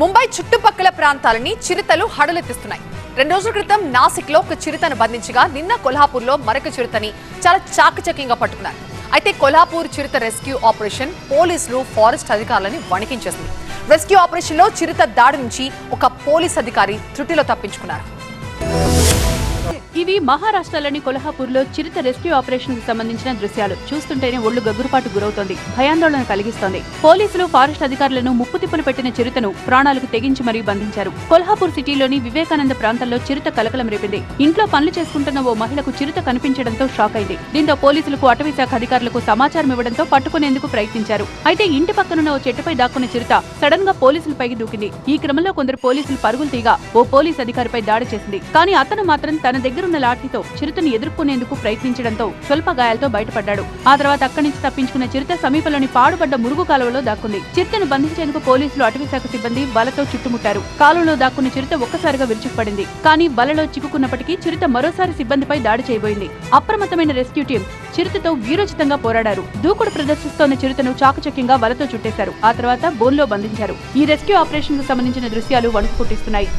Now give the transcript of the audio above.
ముంబై చుట్టుపక్కల ప్రాంతాలని చిరుతలు హడలెత్తిస్తున్నాయి. రెండు రోజుల క్రితం నాసిక్లో ఒక చిరుతను బంధించగా నిన్న కొల్హాపూర్లో మరొక చిరుతని చాలా చాకచక్యంగా పట్టుకున్నారు. అయితే కొల్హాపూర్ చిరుత రెస్క్యూ ఆపరేషన్ పోలీసులు ఫారెస్ట్ అధికారులని వణికించేసింది. రెస్క్యూ ఆపరేషన్లో చిరుత దాడి నుంచి ఒక పోలీస్ అధికారి త్రుటిలో తప్పించుకున్నారు. ఇవి మహారాష్ట్రలోని కొల్హాపూర్లో చిరుత రెస్క్యూ ఆపరేషన్కు సంబంధించిన దృశ్యాలు. చూస్తుంటేనే ఒళ్ళు గగ్గురుపాటు గురవుతోంది. భయాందోళన కలిగిస్తోంది. పోలీసులు ఫారెస్ట్ అధికారులను ముప్పు తిప్పులు పెట్టిన చిరుతను ప్రాణాలకు తెగించి మరీ బంధించారు. కొల్హాపూర్ సిటీలోని వివేకానంద ప్రాంతంలో చిరుత కలకలం రేపింది. ఇంట్లో పనులు చేసుకుంటున్న ఓ మహిళకు చిరుత కనిపించడంతో షాక్ అయింది. దీంతో పోలీసులకు అటవీ శాఖ అధికారులకు సమాచారం ఇవ్వడంతో పట్టుకునేందుకు ప్రయత్నించారు. అయితే ఇంటి పక్కనున్న ఓ చెట్టుపై దాక్కున్న చిరుత సడన్గా పోలీసులపైకి దూకింది. ఈ క్రమంలో కొందరు పోలీసులు పరుగులు తీగా ఓ పోలీస్ అధికారిపై దాడి చేసింది. కానీ అతను మాత్రం తన దగ్గర దగ్గరున్న లాఠీతో చిరుతను ఎదుర్కొనేందుకు ప్రయత్నించడంతో స్వల్ప గాయాలతో బయటపడ్డాడు. ఆ తర్వాత అక్కడి నుంచి తప్పించుకున్న చిరుత సమీపంలోని పాడుపడ్డ మురుగు కాలువలో దాక్కుంది. చిరుతను బంధించేందుకు పోలీసులు అటవీశాఖ సిబ్బంది బలతో చుట్టుముట్టారు. కాలువలో దాక్కున్న చిరుత ఒక్కసారిగా విరుచుకుపడింది. కానీ బలలో చిక్కుకున్నప్పటికీ చిరుత మరోసారి సిబ్బందిపై దాడి చేయబోయింది. అప్రమత్తమైన రెస్క్యూ టీం చిరుతతో వీరోచితంగా పోరాడారు. దూకుడు ప్రదర్శిస్తోన్న చిరుతను చాకచక్యంగా వలతో చుట్టేశారు. ఆ తర్వాత బోన్లో బంధించారు. ఈ రెస్క్యూ ఆపరేషన్కు సంబంధించిన దృశ్యాలు వణుకు పుట్టిస్తున్నాయి.